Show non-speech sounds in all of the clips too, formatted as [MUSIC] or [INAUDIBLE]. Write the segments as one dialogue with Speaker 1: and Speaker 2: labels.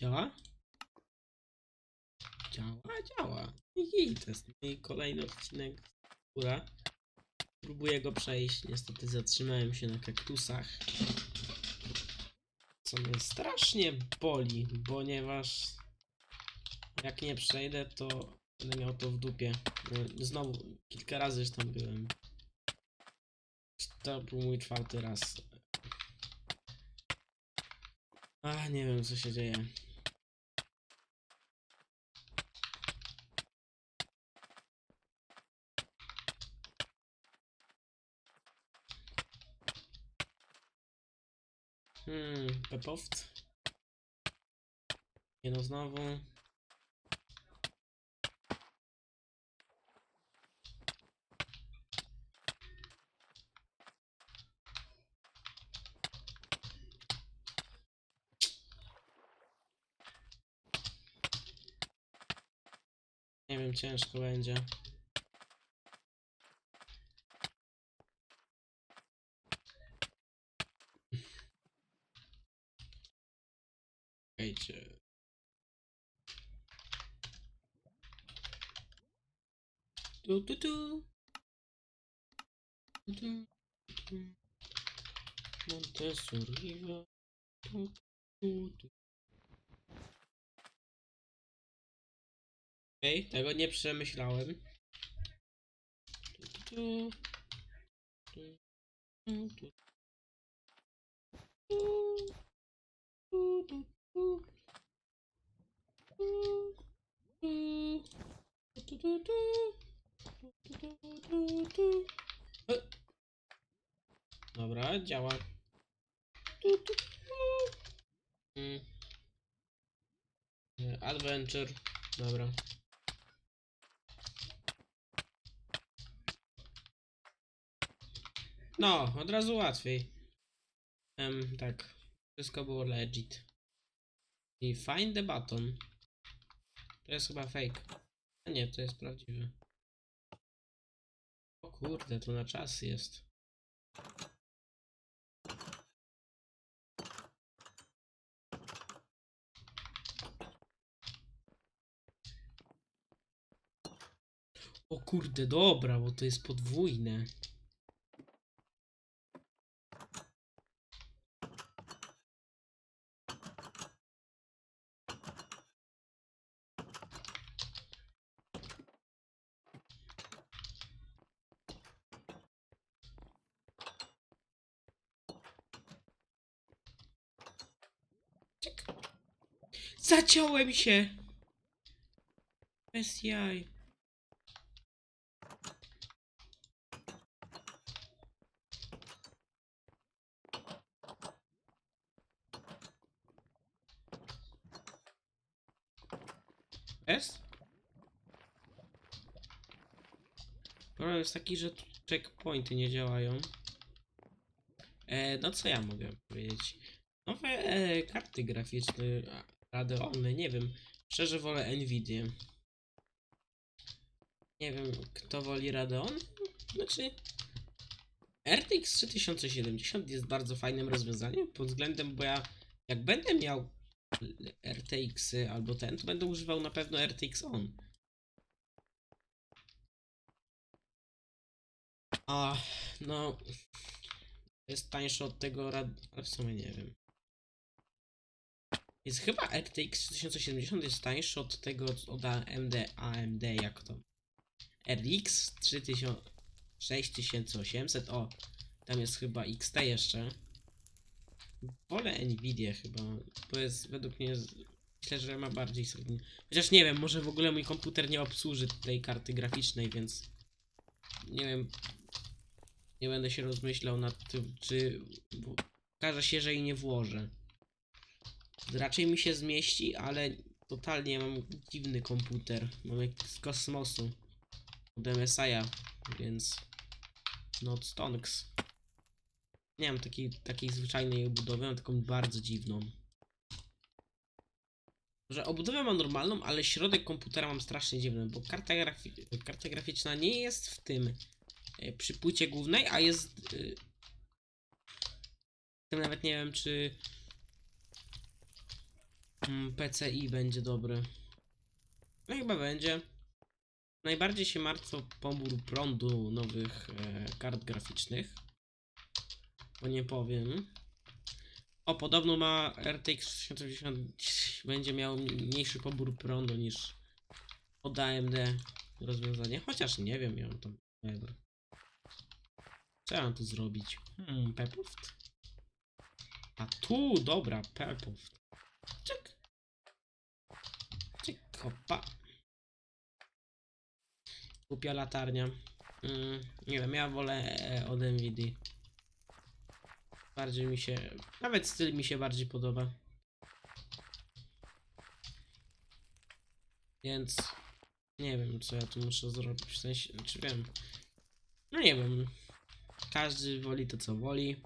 Speaker 1: Działa? Działa, działa. I to jest kolejny odcinek góra. Próbuję go przejść. Niestety zatrzymałem się na kaktusach. Co mnie strasznie boli, ponieważ jak nie przejdę, to będę miał to w dupie. No, Znowu, kilka razy już tam byłem. To był mój czwarty raz. A, nie wiem co się dzieje. Hmm. Nie no, znowu. Nie wiem, ciężko będzie. Czekajcie. Tu, tu, tu. Tu, tu, tu. Tu, tu. Okej, tego nie przemyślałem. Tu, tu. Tu, tu, tu, tu. Tu, tu. Tu, tu, tu. Tu, tu, tu. Dobra, działa. Tu, tu, tu. Mm. Nie, Adventure. Dobra. No, od razu łatwiej. Em, tak. Wszystko było legit. I find the button. To jest chyba fake. A nie, to jest prawdziwy. O kurde, to na czas jest. O kurde, dobra, bo to jest podwójne. Czek. Zaciąłem się! Bez jaj. Jest? Problem jest taki, że checkpointy nie działają. E, no co ja mogę powiedzieć? Nowe e, karty graficzne, Radeony, nie wiem. Szczerze wolę Nvidia. Nie wiem, kto woli Radeon? Znaczy... RTX 3070 jest bardzo fajnym rozwiązaniem pod względem, bo ja jak będę miał RTX-y albo ten, to będę używał na pewno RTX On. A, no... Jest tańsze od tego rad... w sumie nie wiem. Jest chyba RTX 3070 jest tańszy od tego od AMD, AMD jak to? RX 3000, 6800, o, tam jest chyba XT jeszcze. Wolę Nvidia chyba, bo jest według mnie, myślę, że ma bardziej sobie. Chociaż nie wiem, może w ogóle mój komputer nie obsłuży tej karty graficznej, więc nie wiem, nie będę się rozmyślał nad tym, czy okaże się, że jej nie włożę. Raczej mi się zmieści, ale totalnie mam dziwny komputer. Mam jak z kosmosu. Od MSI'a, więc not stonks. Nie mam takiej, takiej zwyczajnej obudowy, mam taką bardzo dziwną. Że obudowę mam normalną, ale środek komputera mam strasznie dziwny, bo karta, grafi karta graficzna nie jest w tym e, przy płycie głównej, a jest w tym nawet nie wiem czy PCI będzie dobry. No chyba będzie. Najbardziej się martwię o pobór prądu nowych e, kart graficznych. Bo nie powiem. O, podobno ma RTX 3080 będzie miał mniejszy pobór prądu niż od AMD rozwiązanie. Chociaż nie wiem, ja mam tam. whatever. Co ja mam tu zrobić? Hmm, Pepuft? A tu, dobra, Pepuft. Czyk. Hopa. Głupia latarnia. Mm, nie wiem, ja wolę e, od Nvidia. Bardziej mi się. Nawet styl mi się bardziej podoba. Więc nie wiem co ja tu muszę zrobić. W sensie, czy wiem. No nie wiem. Każdy woli to co woli.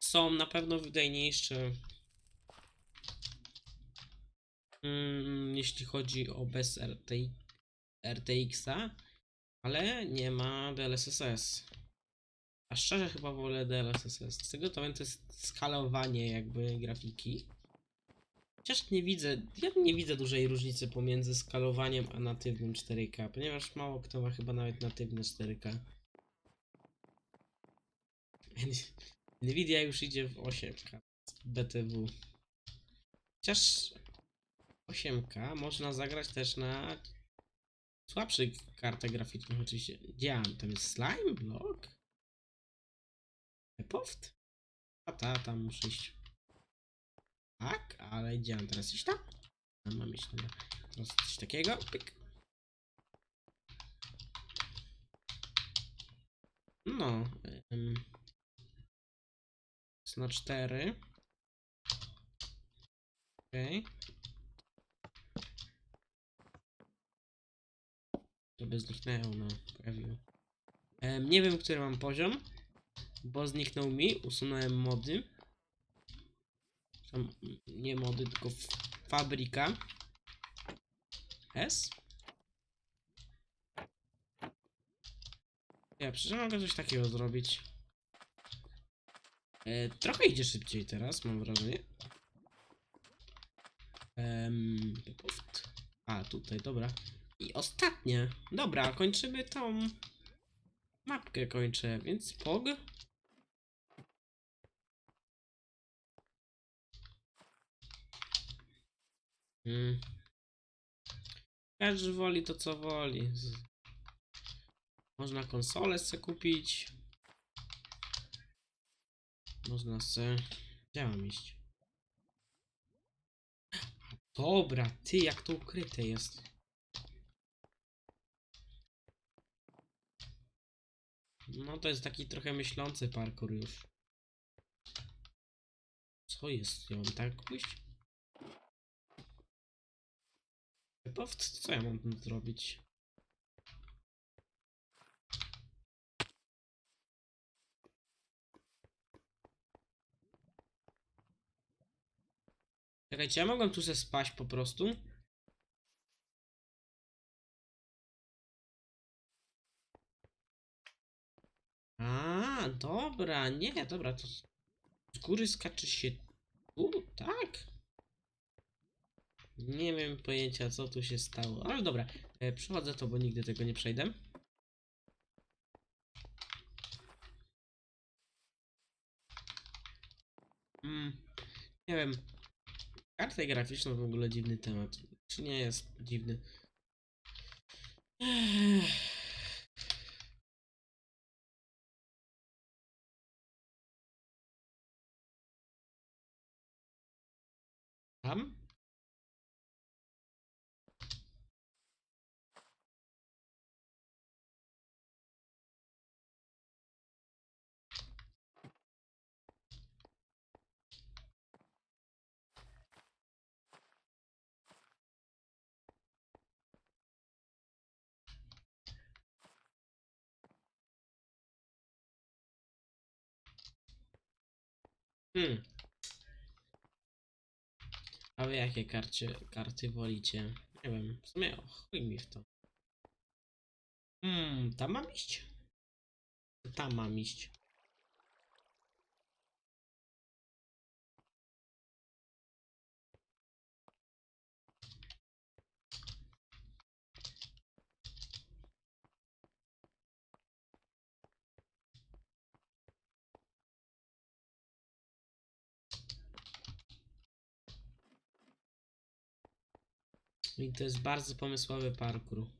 Speaker 1: Są na pewno wydajniejsze. Mm, jeśli chodzi o bez RT, RTX-a, ale nie ma DLSS. A szczerze chyba wolę DLSS. Z tego to jest skalowanie jakby grafiki. Chociaż nie widzę, ja nie widzę dużej różnicy pomiędzy skalowaniem a natywnym 4K, ponieważ mało kto ma chyba nawet natywne 4K. [LAUGHS] Nvidia już idzie w 8K BTW. Chociaż 8K można zagrać też na słabszych kartach graficznych oczywiście. Gdzie mam? Tam jest slime? Block? Poft? A ta, tam muszę iść. Tak, ale gdzie mam teraz iść tam? Tam mam iść, dobra. Teraz coś takiego, pyk. No. Ym. Na 4. Okej. To by zniknęło, no. Pojawiło. Nie wiem, który mam poziom. Bo zniknął mi, usunąłem mody. Tam, nie mody, tylko fabryka. S? Ja przecież mogę coś takiego zrobić. E, trochę idzie szybciej teraz, mam wrażenie. Puft. a, tutaj, dobra. I ostatnie. Dobra, kończymy tą mapkę kończę, więc POG. Hmm. Każdy woli to co woli. Można konsolę sobie kupić. Można se... Gdzie mam iść? Dobra, ty jak to ukryte jest. No to jest taki trochę myślący parkour już. Co jest? Ja mam tak pójść? Powiedz, co ja mam tu zrobić? Czekajcie, ja mogłem tu se spaść po prostu? Dobra, nie, dobra, to z góry skacze się tu, tak? Nie wiem pojęcia co tu się stało, ale dobra, e, przechodzę to, bo nigdy tego nie przejdę. Mm, nie wiem, karty graficzne w ogóle dziwny temat, czy nie jest dziwny? Ech. Tam? Hmm. A wy jakie karcie, karty wolicie? Nie wiem, w sumie o, chuj mi w to. Hmm, tam mam iść? Tam mam iść. I to jest bardzo pomysłowy parkour.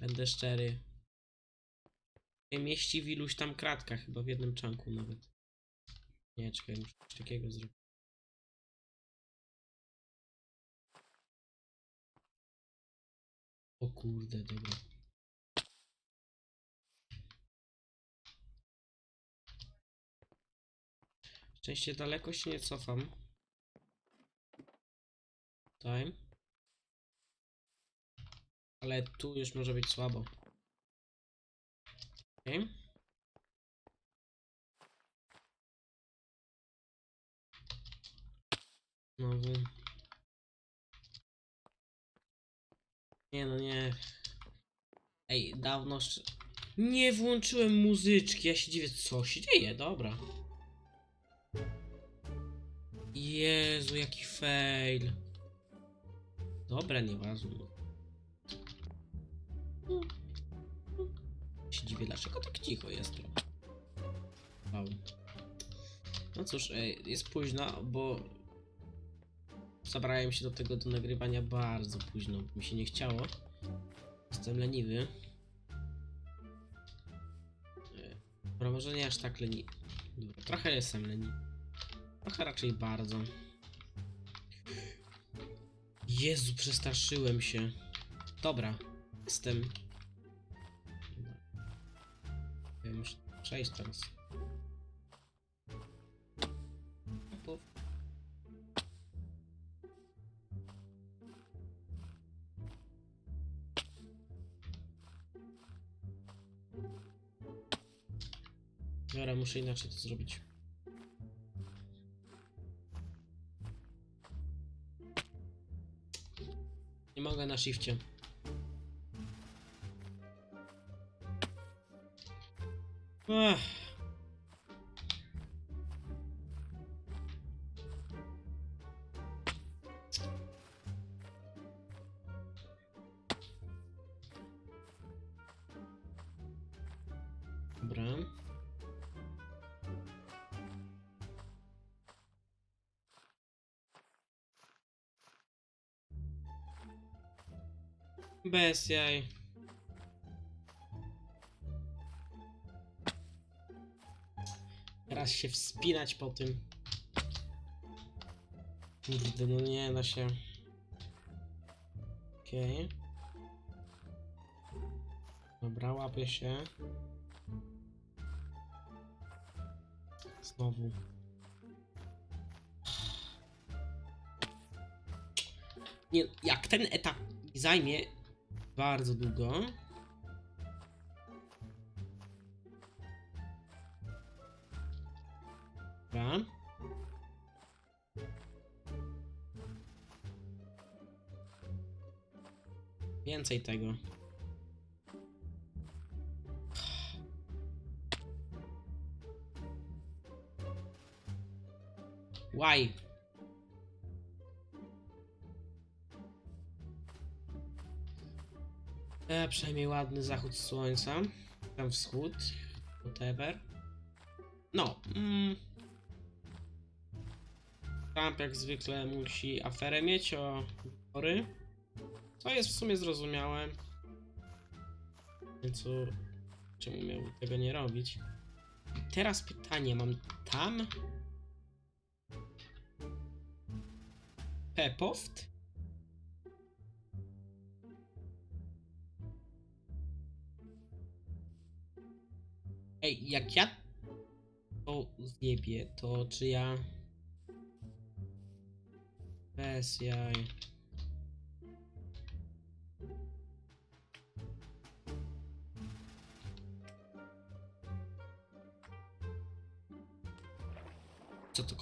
Speaker 1: Będę szczery. Mieści w iluś tam kratkach, chyba w jednym czanku nawet. Nie, czekaj, muszę coś takiego zrobić. O kurde, dobra. Szczęście daleko się nie cofam. Time. Ale tu już może być słabo. Okay. Znowu. Nie no nie. Ej, dawno. Nie włączyłem muzyczki, ja się dziwię, co się dzieje, dobra. Jezu, jaki fail. Dobra, nieważne. Się dziwię, dlaczego tak cicho jest. Wow. No cóż, ej, jest późno, bo zabrałem się do tego do nagrywania bardzo późno. Mi się nie chciało. Jestem leniwy. E, Dobra, może nie aż tak leniwy. Dobra, trochę jestem leniwy. Trochę raczej bardzo. Jezu, przestraszyłem się. Dobra, jestem. Dobra. Ja muszę przejść teraz. Dobra, muszę inaczej to zrobić. Nie mogę na shifcie. Ech. Dobra. Bez Teraz się wspinać po tym. Kurde, no nie da się. Okej. Dobra, łapię się. Znowu. Nie, jak ten etap zajmie bardzo długo. Więcej tego. Why? E, przynajmniej ładny zachód słońca. Tam wschód. Whatever. No. Mm. Trump jak zwykle musi aferę mieć o wybory. Co jest w sumie zrozumiałe. Więc czemu miał tego nie robić? Teraz pytanie, mam tam Pepoft? Ej, jak ja to zjebię, to czy ja... Bez jaj.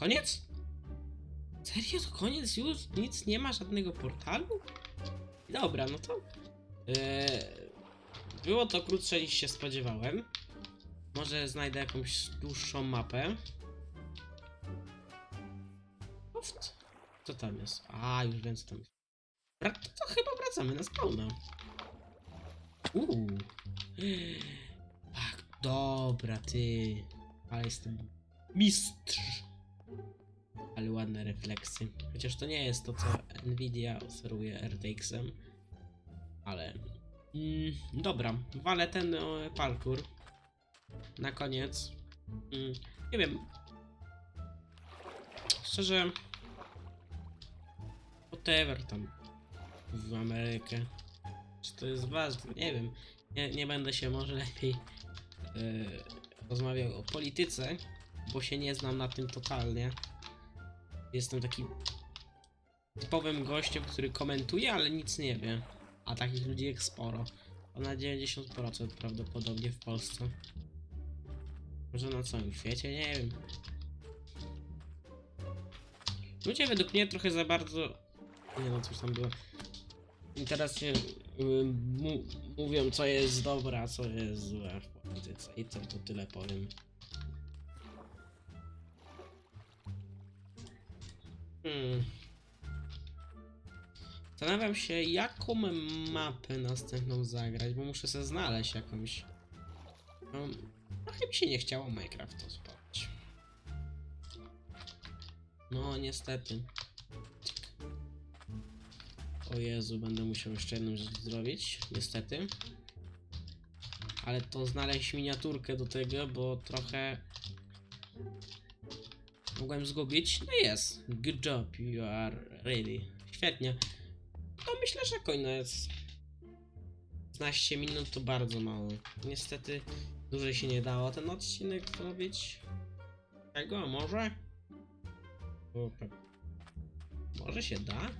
Speaker 1: Koniec? Serio to koniec już? Nic nie ma żadnego portalu? Dobra, no to. Eee, było to krótsze niż się spodziewałem. Może znajdę jakąś dłuższą mapę. Oft. Co tam jest? A, już wiem co tam jest. Bra- to, to chyba wracamy na spawna. Uuu. Tak, dobra, ty. Ale jestem mistrz. Ale ładne refleksy. Chociaż to nie jest to, co Nvidia oferuje RTX-em. Ale... Mm, dobra, walę ten e, parkour. Na koniec. Mm, nie wiem. Szczerze... Whatever tam. W Amerykę. Czy to jest ważne? Nie wiem. Nie, nie będę się może lepiej yy, rozmawiał o polityce, bo się nie znam na tym totalnie. Jestem takim typowym gościem, który komentuje, ale nic nie wie. A takich ludzi jest sporo. Ponad 90% prawdopodobnie w Polsce. Może na całym świecie, nie wiem. Ludzie według mnie trochę za bardzo. Nie no, coś tam było. Interesnie y, mu, mówią, co jest dobre, a co jest złe w polityce. I to, to tyle powiem. Hmm. Zastanawiam się, jaką mapę następną zagrać, bo muszę sobie znaleźć jakąś. No, trochę mi się nie chciało Minecraft spać. No, niestety. O Jezu, będę musiał jeszcze jedną rzecz zrobić, niestety. Ale to znaleźć miniaturkę do tego, bo trochę mogłem zgubić. No jest. Good job, you are ready. Świetnie. No myślę, że koniec. 15 minut to bardzo mało. Niestety dłużej się nie dało ten odcinek zrobić. Tego, może? O, pe- Może się da?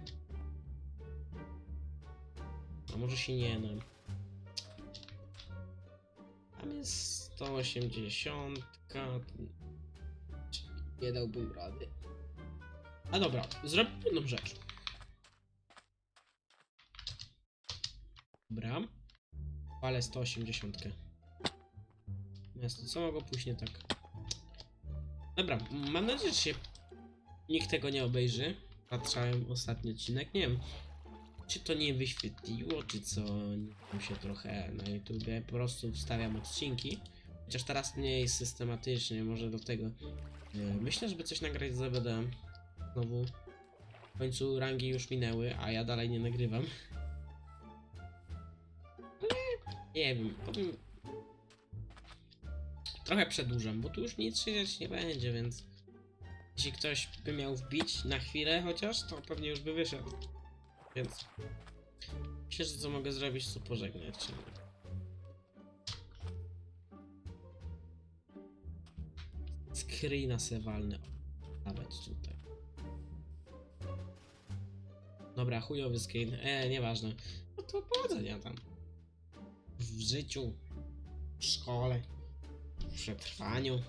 Speaker 1: A może się nie da. Tam jest 180. Nie dałbym rady. A dobra, zrobię jedną rzecz. Dobra. Ale 180. Miasto, co mogło pójść nie tak? Dobra, mam nadzieję, że się nikt tego nie obejrzy. Patrzałem ostatni odcinek, nie wiem. Czy to nie wyświetliło, czy co? Nie się trochę na YouTubie. Po prostu wstawiam odcinki. Chociaż teraz mniej systematycznie, może do tego. Myślę, żeby coś nagrać z ZBD. Znowu. W końcu rangi już minęły, a ja dalej nie nagrywam. [LAUGHS] Nie wiem, potem. Trochę przedłużam, bo tu już nic się dziać nie będzie, więc. Jeśli ktoś by miał wbić na chwilę chociaż, to pewnie już by wyszedł. Więc. Myślę, że co mogę zrobić, to pożegnać się. Screena se walnę. Nawet tutaj. Dobra, chujowy screen. E, nieważne. No to powodzenia tam. W życiu, w szkole, w przetrwaniu.